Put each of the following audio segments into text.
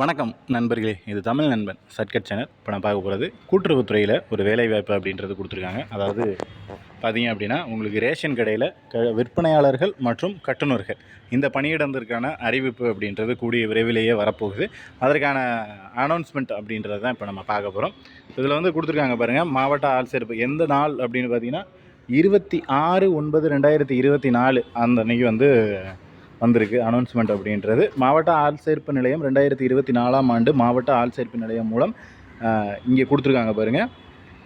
வணக்கம் நண்பர்களே இது தமிழ் நண்பன் சர்க்கட் சேனல். இப்போ நான் பார்க்க போகிறது கூட்டுறவுத்துறையில் ஒரு வேலைவாய்ப்பு அப்படின்றது கொடுத்துருக்காங்க. அதாவது பார்த்தீங்க அப்படின்னா உங்களுக்கு ரேஷன் கடையில் க விற்பனையாளர்கள் மற்றும் கட்டுநர்கள். இந்த பணியிடத்திற்கான அறிவிப்பு அப்படின்றது கூடிய விரைவிலேயே வரப்போகுது. அதற்கான அனௌன்ஸ்மெண்ட் அப்படின்றது தான் இப்போ நம்ம பார்க்க போகிறோம் இதில் வந்து கொடுத்துருக்காங்க பாருங்கள் மாவட்ட ஆள் சேர்ப்பு எந்த நாள் அப்படின்னு பார்த்தீங்கன்னா இருபத்தி ஆறு ஒன்பது ரெண்டாயிரத்தி இருபத்தி நாலு அந்த அன்னைக்கு வந்து வந்திருக்கு அனௌன்ஸ்மெண்ட் அப்படின்றது. மாவட்ட ஆள் சேர்ப்பு நிலையம் ரெண்டாயிரத்தி இருபத்தி நாலாம் ஆண்டு மாவட்ட ஆள்சேர்ப்பு நிலையம் மூலம் இங்கே கொடுத்துருக்காங்க பாருங்கள்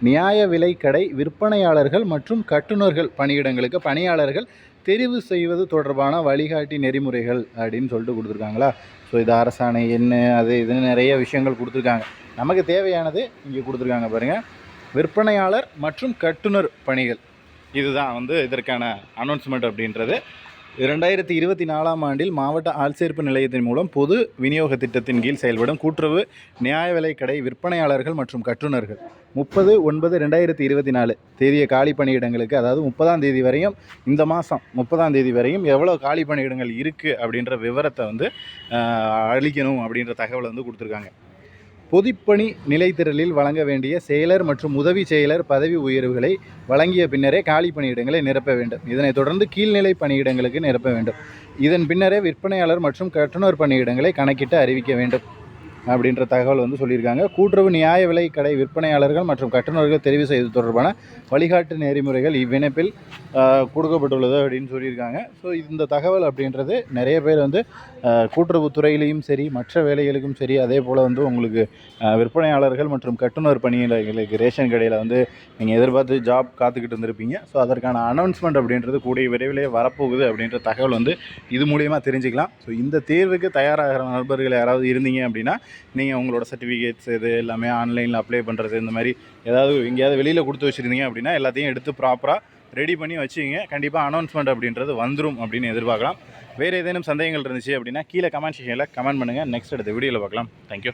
நியாய விலைக்கடை விற்பனையாளர்கள் மற்றும் கட்டுநர்கள் பணியிடங்களுக்கு பணியாளர்கள் தெரிவு செய்வது தொடர்பான வழிகாட்டி நெறிமுறைகள் அப்படின்னு சொல்லிட்டு கொடுத்துருக்காங்களா? ஸோ இது அரசாணை என்ன அது இதுன்னு நிறைய விஷயங்கள் கொடுத்துருக்காங்க. நமக்கு தேவையானது இங்கே கொடுத்துருக்காங்க பாருங்கள் விற்பனையாளர் மற்றும் கட்டுநர் பணிகள். இதுதான் வந்து இதற்கான அனௌன்ஸ்மெண்ட் அப்படின்றது. இரண்டாயிரத்தி இருபத்தி நாலாம் ஆண்டில் மாவட்ட ஆள்சேர்ப்பு நிலையத்தின் மூலம் பொது விநியோக திட்டத்தின் கீழ் செயல்படும் கூட்டுறவு நியாய விலை கடை விற்பனையாளர்கள் மற்றும் கட்டுநர்கள் முப்பது ஒன்பது ரெண்டாயிரத்தி இருபத்தி நாலு தேதிய காலி பணியிடங்களுக்கு அதாவது முப்பதாம் தேதி வரையும் இந்த மாதம் முப்பதாம் தேதி வரையும் எவ்வளோ காலி பணியிடங்கள் இருக்குது அப்படின்ற விவரத்தை வந்து அழிக்கணும் அளிக்கணும் அப்படின்ற தகவலை வந்து கொடுத்துருக்காங்க. பொதுப்பணி நிலைத்திரலில் வழங்க வேண்டிய செயலர் மற்றும் உதவி செயலர் பதவி உயர்வுகளை வழங்கிய பின்னரே காலி பணியிடங்களை நிரப்ப வேண்டும். இதனைத் தொடர்ந்து கீழ்நிலை பணியிடங்களுக்கு நிரப்ப வேண்டும். இதன் பின்னரே விற்பனையாளர் மற்றும் கட்டுநர் பணியிடங்களை கணக்கிட்டு அறிவிக்க வேண்டும். அப்படின்ற தகவல் வந்து சொல்லியிருக்காங்க. கூட்டுறவு நியாய விலை கடை விற்பனையாளர்கள் மற்றும் கட்டுநர்கள் தெரிவு செய்வது தொடர்பான வழிகாட்டு நெறிமுறைகள் இவ்விணைப்பில் கொடுக்கப்பட்டுள்ளது அப்படின்னு சொல்லியிருக்காங்க. ஸோ இந்த தகவல் அப்படின்றது நிறைய பேர் வந்து கூட்டுறவு கூட்டுறவுத்துறையிலையும் சரி மற்ற வேலைகளுக்கும் சரி அதே போல் வந்து உங்களுக்கு விற்பனையாளர்கள் மற்றும் கட்டுநர் பணியாளர்களுக்கு ரேஷன் கடையில் வந்து நீங்கள் எதிர்பார்த்து ஜாப் காத்துக்கிட்டு இருந்திருப்பீங்க. ஸோ அதற்கான அனௌன்ஸ்மெண்ட் அப்படின்றது கூடிய விரைவிலே வரப்போகுது அப்படின்ற தகவல் வந்து இது மூலியமாக தெரிஞ்சுக்கலாம். ஸோ இந்த தேர்வுக்கு தயாராகிற நண்பர்கள் யாராவது இருந்தீங்க அப்படின்னா நீங்கள் உங்களோட சர்டிஃபிகேட்ஸ் இது எல்லாமே ஆன்லைனில் அப்ளை பண்ணுறது இந்த மாதிரி ஏதாவது எங்கேயாவது வெளியில் கொடுத்து வச்சுருந்தீங்க அப்படின்னா எல்லாத்தையும் எடுத்து ப்ராப்பராக ரெடி பண்ணி வச்சுக்கிங்க கண்டிப்பாக அனௌன்ஸ்மெண்ட் அப்படின்றது வந்துடும் அப்படின்னு எதிர்பார்க்கலாம். வேறு ஏதேனும் சந்தேகங்கள் இருந்துச்சு அப்படின்னா கீழே கமெண்ட் செக்ஷனில் கமெண்ட் பண்ணுங்கள் நெக்ஸ்ட் அடுத்த வீடியோவில் பார்க்கலாம். தேங்க்யூ